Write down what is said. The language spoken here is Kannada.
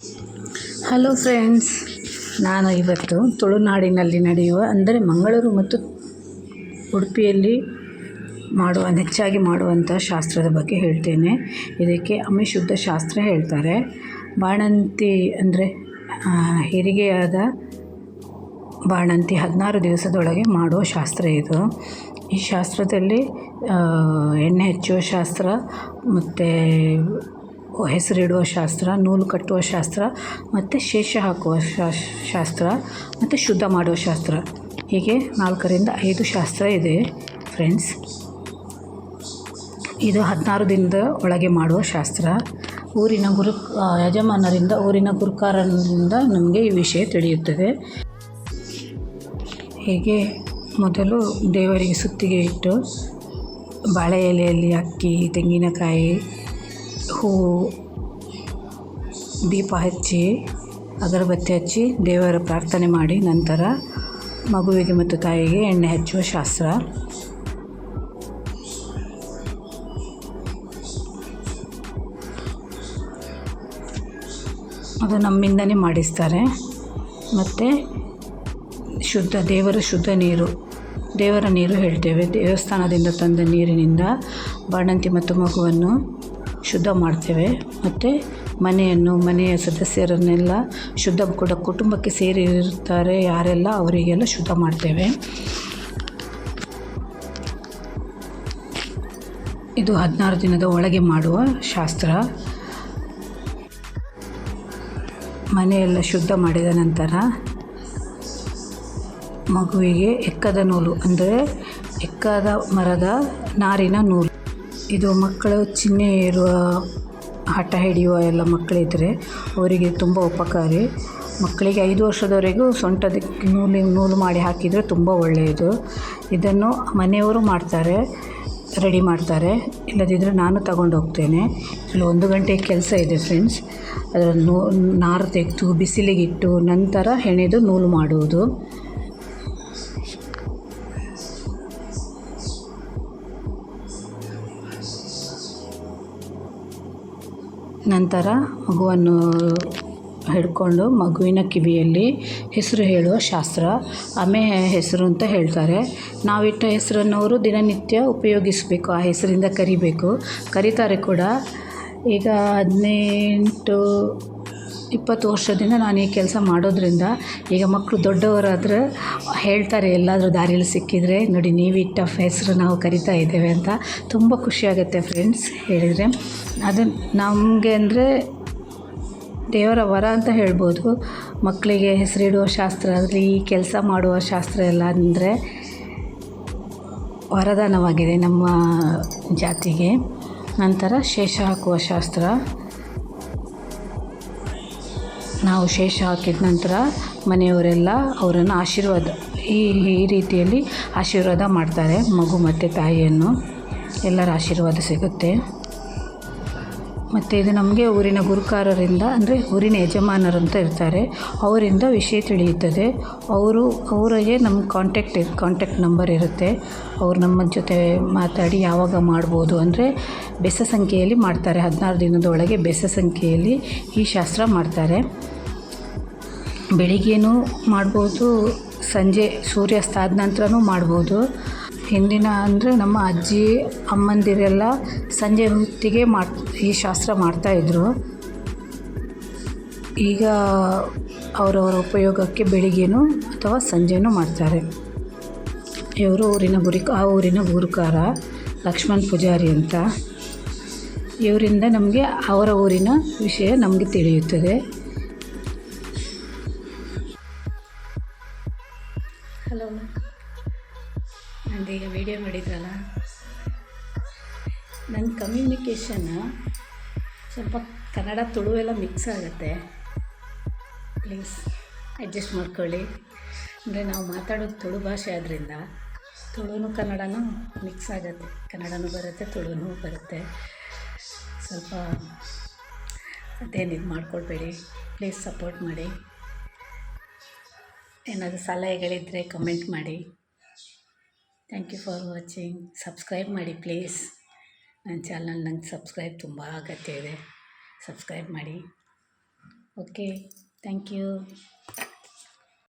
ಹಲೋ ಫ್ರೆಂಡ್ಸ್ ನಾನು ಇವತ್ತು ತುಳುನಾಡಿನಲ್ಲಿ ನಡೆಯುವ, ಅಂದರೆ ಮಂಗಳೂರು ಮತ್ತು ಉಡುಪಿಯಲ್ಲಿ ಮಾಡುವ ಹೆಚ್ಚಾಗಿ ಮಾಡುವಂಥ ಶಾಸ್ತ್ರದ ಬಗ್ಗೆ ಹೇಳ್ತೇನೆ. ಇದಕ್ಕೆ ಅಮಿಶುದ್ಧ ಶಾಸ್ತ್ರ ಹೇಳ್ತಾರೆ. ಬಾಣಂತಿ ಅಂದರೆ ಹೆರಿಗೆಯಾದ ಬಾಣಂತಿ ಹದಿನಾರು ದಿವಸದೊಳಗೆ ಮಾಡುವ ಶಾಸ್ತ್ರ ಇದು. ಈ ಶಾಸ್ತ್ರದಲ್ಲಿ ಎಣ್ಣೆ ಹಚ್ಚುವ ಶಾಸ್ತ್ರ, ಮತ್ತು ಹೆಸರಿಡುವ ಶಾಸ್ತ್ರ, ನೂಲು ಕಟ್ಟುವ ಶಾಸ್ತ್ರ, ಮತ್ತು ಶೇಷ ಹಾಕುವ ಶಾಸ್ತ್ರ, ಮತ್ತು ಶುದ್ಧ ಮಾಡುವ ಶಾಸ್ತ್ರ. ಹೀಗೆ ನಾಲ್ಕರಿಂದ ಐದು ಶಾಸ್ತ್ರ ಇದೆ ಫ್ರೆಂಡ್ಸ್ ಇದು ಹದಿನಾರು ದಿನದ ಒಳಗೆ ಮಾಡುವ ಶಾಸ್ತ್ರ. ಊರಿನ ಗುರು ಯಜಮಾನರಿಂದ, ಊರಿನ ಗುರುಕಾರರಿಂದ ನಮಗೆ ಈ ವಿಷಯ ತಿಳಿಯುತ್ತದೆ. ಹೀಗೆ ಮೊದಲು ದೇವರಿಗೆ ಸುತ್ತಿಗೆ ಇಟ್ಟು, ಬಾಳೆ ಎಲೆಯಲ್ಲಿ ಅಕ್ಕಿ, ತೆಂಗಿನಕಾಯಿ ಹೂವು ದೀಪ ಹಚ್ಚಿ ಅಗರಬತ್ತಿ ಹಚ್ಚಿ ದೇವರ ಪ್ರಾರ್ಥನೆ ಮಾಡಿ ನಂತರ ಮಗುವಿಗೆ ಮತ್ತು ತಾಯಿಗೆ ಎಣ್ಣೆ ಹಚ್ಚುವ ಶಾಸ್ತ್ರ. ಅದು ನಮ್ಮಿಂದನೇ ಮಾಡಿಸ್ತಾರೆ. ಮತ್ತು ಶುದ್ಧ, ದೇವರ ಶುದ್ಧ ನೀರು, ದೇವರ ನೀರು ಹೇಳ್ತೇವೆ. ದೇವಸ್ಥಾನದಿಂದ ತಂದ ನೀರಿನಿಂದ ಬಾಣಂತಿ ಮತ್ತು ಮಗುವನ್ನು ಶುದ್ಧ ಮಾಡ್ತೇವೆ. ಮತ್ತು ಮನೆಯನ್ನು, ಮನೆಯ ಸದಸ್ಯರನ್ನೆಲ್ಲ ಶುದ್ಧ ಕೂಡ ಕುಟುಂಬಕ್ಕೆ ಸೇರಿರುತ್ತಾರೆ. ಯಾರೆಲ್ಲ ಅವರಿಗೆಲ್ಲ ಶುದ್ಧ ಮಾಡ್ತೇವೆ. ಇದು ಹದಿನಾರು ದಿನದ ಒಳಗೆ ಮಾಡುವ ಶಾಸ್ತ್ರ. ಮನೆಯೆಲ್ಲ ಶುದ್ಧ ಮಾಡಿದ ನಂತರ ಮಗುವಿಗೆ ಎಕ್ಕದ ನೂಲು, ಅಂದರೆ ಎಕ್ಕದ ಮರದ ನಾರಿನ ನೂಲು. ಇದು ಮಕ್ಕಳು ಚಿಹ್ನೆ ಇರುವ ಹಠ ಹಿಡಿಯುವ ಎಲ್ಲ ಮಕ್ಕಳಿದ್ದರೆ ಅವರಿಗೆ ತುಂಬ ಉಪಕಾರಿ. ಮಕ್ಕಳಿಗೆ ಐದು ವರ್ಷದವರೆಗೂ ಸೊಂಟದಕ್ಕೆ ನೂಲು ನೂಲು ಮಾಡಿ ಹಾಕಿದರೆ ತುಂಬ ಒಳ್ಳೆಯದು. ಇದನ್ನು ಮನೆಯವರು ಮಾಡ್ತಾರೆ, ರೆಡಿ ಮಾಡ್ತಾರೆ. ಇಲ್ಲದಿದ್ದರೆ ನಾನು ತಗೊಂಡು ಹೋಗ್ತೇನೆ. ಇಲ್ಲಿ ಒಂದು ಗಂಟೆ ಕೆಲಸ ಇದೆ ಫ್ರೆಂಡ್ಸ್. ಅದನ್ನು ನಾರು ತೆಗೆದು ಬಿಸಿಲಿಗಿಟ್ಟು ನಂತರ ಹೆಣೆದು ನೂಲು ಮಾಡುವುದು. ನಂತರ ಮಗುವನ್ನು ಹಿಡ್ಕೊಂಡು ಮಗುವಿನ ಕಿವಿಯಲ್ಲಿ ಹೆಸರು ಹೇಳುವ ಶಾಸ್ತ್ರ ಅಮೆ ಹೆಸರು ಅಂತ ಹೇಳ್ತಾರೆ. ನಾವಿಟ್ಟ ಹೆಸರನ್ನು ಅವರು ದಿನನಿತ್ಯ ಉಪಯೋಗಿಸಬೇಕು, ಆ ಹೆಸರಿಂದ ಕರಿಬೇಕು. ಕರೀತಾರೆ ಕೂಡ. ಈಗ ಹದಿನೆಂಟು ಇಪ್ಪತ್ತು ವರ್ಷದಿಂದ ನಾನು ಈ ಕೆಲಸ ಮಾಡೋದರಿಂದ ಈಗ ಮಕ್ಕಳು ದೊಡ್ಡವರಾದ್ರೆ ಹೇಳ್ತಾರೆ, ಎಲ್ಲಾದರೂ ದಾರಿಯಲ್ಲಿ ಸಿಕ್ಕಿದರೆ ನೋಡಿ ನೀವಿಟ್ಟ ಹೆಸರು ನಾವು ಕರಿತಾ ಇದ್ದೇವೆ ಅಂತ ತುಂಬ ಖುಷಿಯಾಗುತ್ತೆ ಫ್ರೆಂಡ್ಸ್ ಹೇಳಿದರೆ. ಅದು ನಮಗೆ ಅಂದರೆ ದೇವರ ವರ ಅಂತ ಹೇಳ್ಬೋದು. ಮಕ್ಕಳಿಗೆ ಹೆಸರಿಡುವ ಶಾಸ್ತ್ರ ಅದರಲ್ಲಿ ಈ ಕೆಲಸ ಮಾಡುವ ಶಾಸ್ತ್ರ ಎಲ್ಲ ಅಂದರೆ ವರದಾನವಾಗಿದೆ ನಮ್ಮ ಜಾತಿಗೆ. ನಂತರ ಶೇಷ ಹಾಕುವ ಶಾಸ್ತ್ರ. ನಾವು ಶೇಷ ಹಾಕಿದ ನಂತರ ಮನೆಯವರೆಲ್ಲ ಅವರನ್ನು ಆಶೀರ್ವಾದ ಈ ಈ ರೀತಿಯಲ್ಲಿ ಆಶೀರ್ವಾದ ಮಾಡ್ತಾರೆ, ಮಗು ಮತ್ತು ತಾಯಿಯನ್ನು. ಎಲ್ಲರ ಆಶೀರ್ವಾದ ಸಿಗುತ್ತೆ. ಮತ್ತು ಇದು ನಮಗೆ ಊರಿನ ಗುರುಕಾರರಿಂದ, ಅಂದರೆ ಊರಿನ ಯಜಮಾನರು ಅಂತ ಇರ್ತಾರೆ. ಅವರಿಂದ ವಿಷಯ ತಿಳಿಯುತ್ತದೆ. ಅವರು, ಅವರಿಗೆ ನಮ್ಮ ಕಾಂಟ್ಯಾಕ್ಟ್ ಕಾಂಟ್ಯಾಕ್ಟ್ ನಂಬರ್ ಇರುತ್ತೆ. ಅವ್ರು ನಮ್ಮ ಜೊತೆ ಮಾತಾಡಿ ಯಾವಾಗ ಮಾಡ್ಬೋದು ಅಂದರೆ ಬೆಸ ಸಂಖ್ಯೆಯಲ್ಲಿ ಮಾಡ್ತಾರೆ. ಹದಿನಾರು ದಿನದೊಳಗೆ ಬೆಸ ಸಂಖ್ಯೆಯಲ್ಲಿ ಈ ಶಾಸ್ತ್ರ ಮಾಡ್ತಾರೆ. ಬೆಳಿಗ್ಗೆನೂ ಮಾಡ್ಬೋದು, ಸಂಜೆ ಸೂರ್ಯಾಸ್ತ ಆದ ನಂತರನೂ ಮಾಡ್ಬೋದು. ಹಿಂದಿನ ಅಂದರೆ ನಮ್ಮ ಅಜ್ಜಿ, ಅಮ್ಮಂದಿರೆಲ್ಲ ಸಂಜೆ ಹೊತ್ತಿಗೆ ಮಾಡಿ, ಈ ಶಾಸ್ತ್ರ ಮಾಡ್ತಾಯಿದ್ರು ಈಗ ಅವರವರ ಉಪಯೋಗಕ್ಕೆ ಬೆಳಿಗ್ಗೆನೂ ಅಥವಾ ಸಂಜೆನೂ ಮಾಡ್ತಾರೆ. ಇವರು ಊರಿನ ಗುರಿ, ಆ ಊರಿನ ಗುರುಕಾರ ಲಕ್ಷ್ಮಣ್ ಪೂಜಾರಿ ಅಂತ. ಇವರಿಂದ ನಮಗೆ ಅವರ ಊರಿನ ವಿಷಯ ನಮಗೆ ತಿಳಿಯುತ್ತದೆ. ಹಲೋ ನಂದೀಗ ವಿಡಿಯೋ ಮಾಡಿದ್ರಲ್ಲ ನನ್ನ ಕಮ್ಯುನಿಕೇಷನ್ ಸ್ವಲ್ಪ ಕನ್ನಡ ತುಳು ಎಲ್ಲ ಮಿಕ್ಸ್ ಆಗುತ್ತೆ. ಪ್ಲೀಸ್ ಅಡ್ಜಸ್ಟ್ ಮಾಡ್ಕೊಳ್ಳಿ. ಅಂದರೆ ನಾವು ಮಾತಾಡೋದು ತುಳು ಭಾಷೆ ಆದ್ದರಿಂದ ತುಳುನು ಕನ್ನಡನೂ ಮಿಕ್ಸ್ ಆಗುತ್ತೆ. ಕನ್ನಡನೂ ಬರುತ್ತೆ ತುಳುನೂ ಬರುತ್ತೆ. ಸ್ವಲ್ಪ ಅದೇನು ಇದು ಮಾಡ್ಕೊಳ್ಬೇಡಿ. ಪ್ಲೀಸ್ ಸಪೋರ್ಟ್ ಮಾಡಿ. ಏನಾದರೂ ಸಲಹೆಗಳಿದ್ದರೆ ಕಮೆಂಟ್ ಮಾಡಿ. Thank you for watching subscribe ಮಾಡಿ ಪ್ಲೀಸ್ ನನ್ನ ಚಾನಲ್ ನಂಗೆ ಸಬ್ಸ್ಕ್ರೈಬ್ ತುಂಬ ಅಗತ್ಯ ಇದೆ. ಸಬ್ಸ್ಕ್ರೈಬ್ ಮಾಡಿ. Okay thank you